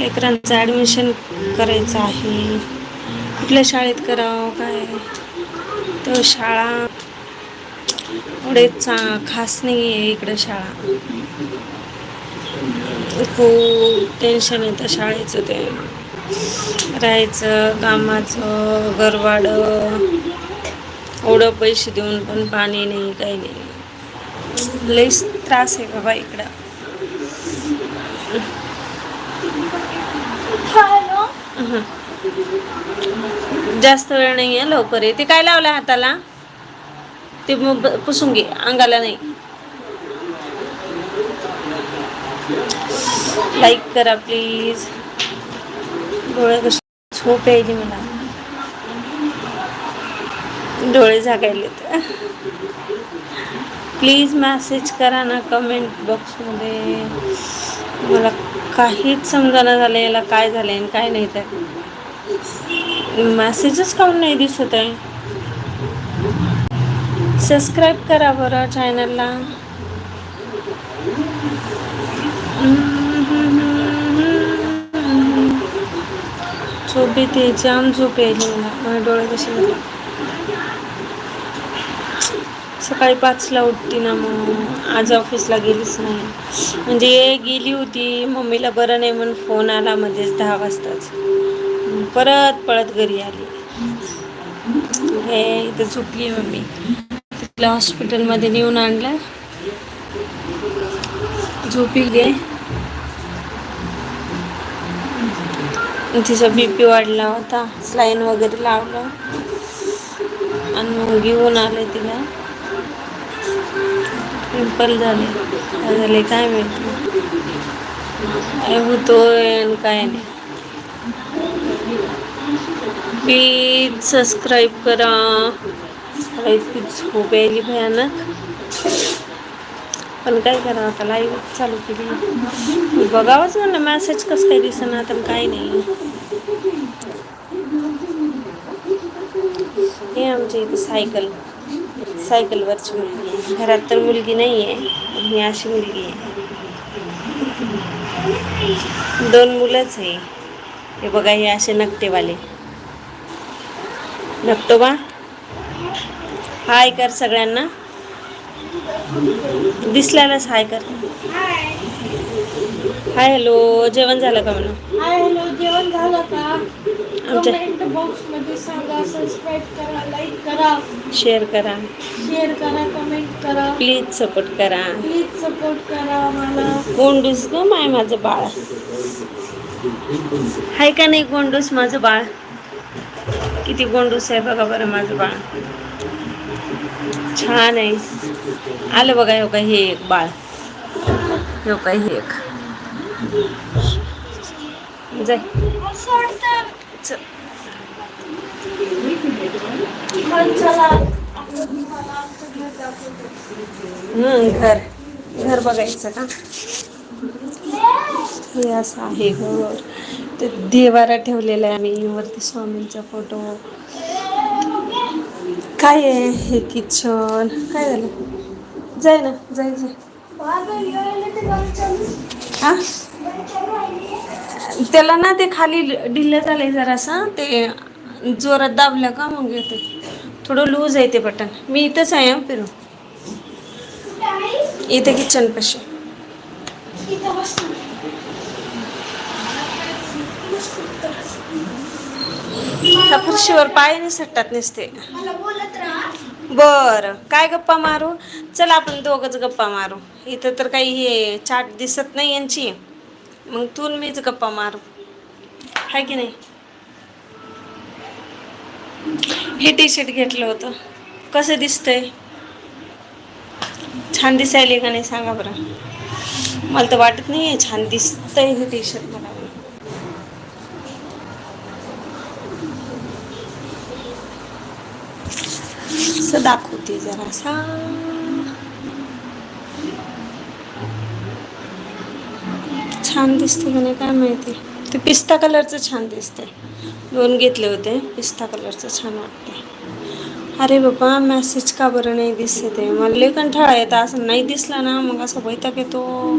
लेकरांचं admission करायचं आहे. कुठल्या शाळेत करावं काय? तर शाळा एवढे चा खास नाही आहे इकडं शाळा. खूप टेन्शन येतं शाळेचं ते. राहायचं कामाचं घरवाड एवढं पैसे देऊन पण पाणी नाही काही नाही. लईच त्रास आहे बाबा इकडं. जास्त वेळ नाही आहे लवकर आहे. ते काय लावलं हाताला? ते मग पुसून घे अंगाला नाही. लाईक करा प्लीज डोळे कसे झोप यायली मला. डोळे झाकायलेत प्लीज मॅसेज करा ना कमेंट बॉक्समध्ये मला काहीच समजाना झालं याला काय झालं आणि काय नाही तर. मॅसेजच काऊन नाही दिसत आहे? सबस्क्राईब करा बरं चॅनलला झोप येते जाम झोप यायली मला. डोळे कसे सकाळी पाचला उठती ना मग. आज ऑफिसला गेलीच नाही. म्हणजे गेली होती. मम्मीला बरं नाही म्हणून फोन आला मध्येच दहा वाजताच. परत पळत घरी आली. हे इथं झोपली मम्मी. तिला हॉस्पिटलमध्ये नेऊन आणलं. झोपी गे तिचा बी पी वाढला होता. स्लाईन वगैरे लावलं. आणि मग घेऊन आले तिला. पिंपल झाले झाले काय माहिती आणि काय नाही। प्लीज़ सबस्क्राईब करा। इतकी झोप यायली भयानक। पण काय करा आता लाईव्ह चालू केली बघावंच म्हणलं मॅसेज कसं काय दिसना तर काय नाही हे। आमच्या इथे सायकल सायकलवरची मुलगी. घरात तर मुलगी नाही आहे ही अशी मुलगी आहे. दोन मुलंच आहे. हे बघा हे असे नकटेवाले. नकटोबा हाय कर सगळ्यांना. दिसल्यालाच हाय कर. Hi hello. जेवण झालं का म्हणून? Hi hello. जेवण झालं का? आमच्या कमेंट बॉक्समध्ये सांगा सबस्क्राईब करा लाईक करा. शेअर करा. शेअर करा कमेंट करा. प्लीज सपोर्ट करा. प्लीज सपोर्ट करा मला गोंडूस ग माय माझं बाळ. हाय का नाही गोंडूस माझं बाळ? किती गोंडूस आहे बघा बरं माझं बाळ. छान आहे. आलं बघा हो का हे एक बाळ. हो का हे एक. जाय. चल. हम्म घर. घर बघायचं का? हे असं आहे घर. ते देवारा ठेवलेला आहे आम्ही वरती स्वामींचा फोटो काय आहे हे किचन काय झालं? जाय ना जाय जाय. हा? त्याला ना ते खाली ढिल्लं झालंय जरासं. ते जोरात दाबलं का? मग येते थोडं लूज आहे ते बटन. मी इथंच आहे फिरू. इथे किचन पाशी. त्या फरशीवर पाय नाही सट्टात नसते. बर काय गप्पा मारू? चल आपण दोघच गप्पा मारू. इथं तर काही हे चाट दिसत नाही यांची. मग तू मीच गप्पा मारू. हाय की नाही? हे टी शर्ट घेतलं होतं. कसं दिसतंय? छान दिसायले का नाही सांगा बरं. मला तर वाटत नाही आहे छान दिसतंय हे टी शर्ट मला. असं दाखवते जरासा. छान दिसते का नाही काय माहिती. ते पिस्ता कलरचं छान दिसतंय. दोन घेतले होते. पिस्ता कलरचं छान वाटते अरे बाबा मॅसेज का बरं नाही दिसत आहे? मला लय कंठाळा येतं असं नाही दिसला ना मग असं बैताक येतो.